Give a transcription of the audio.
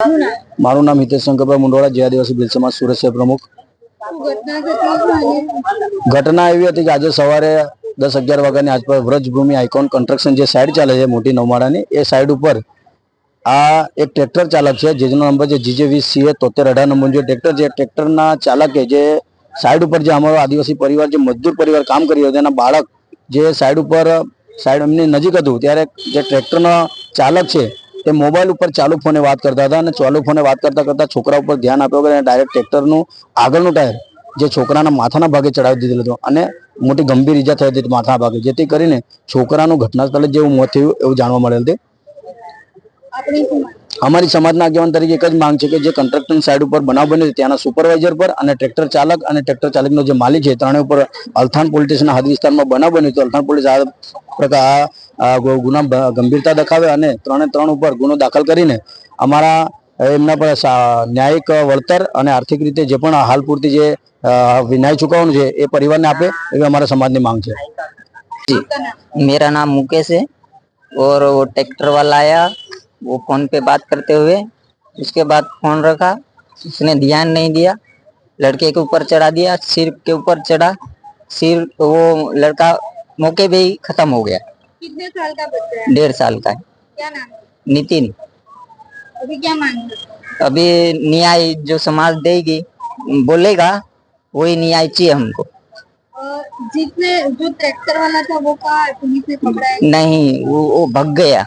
મારું નામ હિતેશ શંકરભાઈ મુંડોળા જે આદિવાસી ભીલ સમાજ સુરત શહેર પ્રમુખ. ઘટના એવી હતી કે આજે સવારે દસ અગિયાર વાગ્યાની આસપાસ વ્રજભૂમિ આઇકોન કન્સ્ટ્રક્શન જે સાઈડ ચાલે છે મોટી નવમાળાની, એ સાઈડ ઉપર આ એક ટ્રેક્ટર ચાલક છે, જેનો નંબર છે જીજે વીસ સીએ તોતેર અઢાર નંબર. જે ટ્રેક્ટર જે ટ્રેક્ટરના ચાલકે જે સાઈડ ઉપર જે અમારો આદિવાસી પરિવાર, જે મજદૂર પરિવાર કામ કરી રહ્યો હતો એના બાળક જે સાઈડ ઉપર સાઈડ એમની નજીક હતું, ત્યારે જે ટ્રેક્ટરનો ચાલક છે તે મોબાઈલ ઉપર ચાલુ ફોને વાત કરતા હતા અને ચાલુ ફોને વાત કરતા કરતા છોકરા ઉપર ધ્યાન આપ્યો અને ડાયરેક્ટ ટ્રેક્ટરનું આગળનું ટાયર જે છોકરાના માથાના ભાગે ચડાવી દીધેલો હતું અને મોટી ગંભીર ઈજા થઈ હતી માથાના ભાગે, જેથી કરીને છોકરાનું ઘટના સ્થળે જેવું મોત થયું એવું જાણવા મળેલ માંગ? અમારી સમાજના આગેવાન તરીકે એક જ માંગ છે કે જે કન્સ્ટ્રક્શન સાઇડ ઉપર બનાવ બન્યો ત્યાંના સુપરવાઇઝર પર અને ટ્રેક્ટર ચાલક અને ટ્રેક્ટર ચાલકનો જે માલિક છે ત્રણે ઉપર અલથાણ પોલીસના સ્ટેશનના હદ વિસ્તારમાં બનાવ બન્યો તો અલથાણ પોલીસ આ પ્રકાર ગુના ગંભીરતા દખાવે અને ત્રણે ત્રણ ઉપર ગુનો દાખલ કરીને અમારા એમના પર ન્યાયિક વળતર અને આર્થિક રીતે જે પણ હાલ પૂરતી જે ન્યાય ચૂકવવાનું છે એ પરિવારને આપે એવી અમારા સમાજની માંગ છે. મેરા નામ મુકેશ હૈ ઓર વો ટ્રેક્ટર વાલા આયા. वो फ़ोन पे बात करते हुए उसके बाद फ़ोन रखा उसने ध्यान नहीं दिया। लड़के के ऊपर चढ़ा दिया सिर के ऊपर चढ़ा सिर वो लड़का मौके पे ही खत्म हो गया। कितने साल का बच्चा है? डेढ़ साल का है। क्या नाम नितिन। अभी क्या मांग अभी न्याय जो समाज देगी बोलेगा वही न्याय चाहिए हमको। जिसने जो ट्रैक्टर वाला था वो कहा पुलिस ने पकड़ा है? नहीं वो, वो भग गया।